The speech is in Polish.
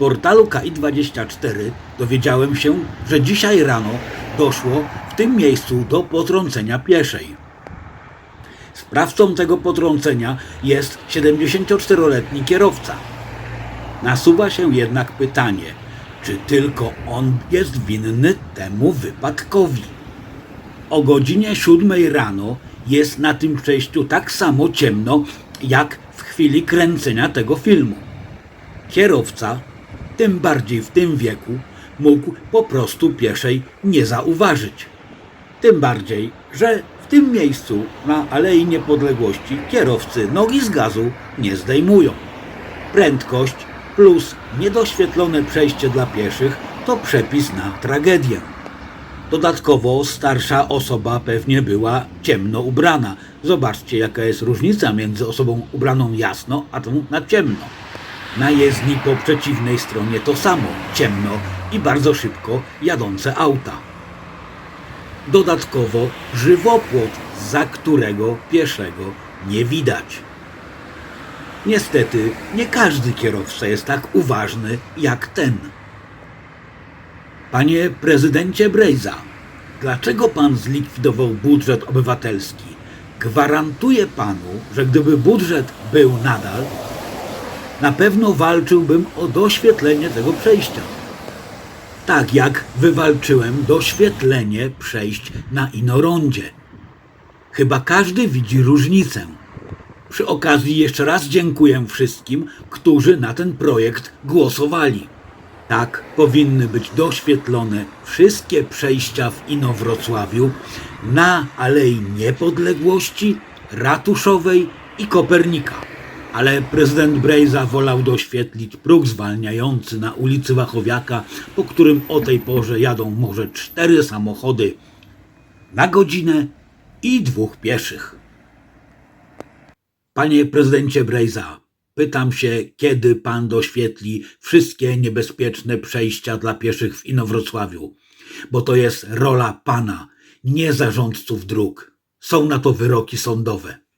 portalu KI24 dowiedziałem się, że dzisiaj rano doszło w tym miejscu do potrącenia pieszej. Sprawcą tego potrącenia jest 74-letni kierowca. Nasuwa się jednak pytanie, czy tylko on jest winny temu wypadkowi. O godzinie 7 rano jest na tym przejściu tak samo ciemno, jak w chwili kręcenia tego filmu. Kierowca, tym bardziej w tym wieku, mógł po prostu pieszej nie zauważyć. Tym bardziej, że w tym miejscu na Alei Niepodległości kierowcy nogi z gazu nie zdejmują. Prędkość plus niedoświetlone przejście dla pieszych to przepis na tragedię. Dodatkowo starsza osoba pewnie była ciemno ubrana. Zobaczcie, jaka jest różnica między osobą ubraną jasno, a tą na ciemno. Na jezdni po przeciwnej stronie to samo, ciemno i bardzo szybko jadące auta. Dodatkowo żywopłot, za którego pieszego nie widać. Niestety, nie każdy kierowca jest tak uważny jak ten. Panie prezydencie Brejza, dlaczego pan zlikwidował budżet obywatelski? Gwarantuję panu, że gdyby budżet był nadal, na pewno walczyłbym o doświetlenie tego przejścia. Tak jak wywalczyłem doświetlenie przejść na Inorondzie. Chyba każdy widzi różnicę. Przy okazji jeszcze raz dziękuję wszystkim, którzy na ten projekt głosowali. Tak powinny być doświetlone wszystkie przejścia w Inowrocławiu na Alei Niepodległości, Ratuszowej i Kopernika. Ale prezydent Brejza wolał doświetlić próg zwalniający na ulicy Wachowiaka, po którym o tej porze jadą może cztery samochody na godzinę i dwóch pieszych. Panie prezydencie Brejza, pytam się, kiedy pan doświetli wszystkie niebezpieczne przejścia dla pieszych w Inowrocławiu, bo to jest rola pana, nie zarządców dróg. Są na to wyroki sądowe.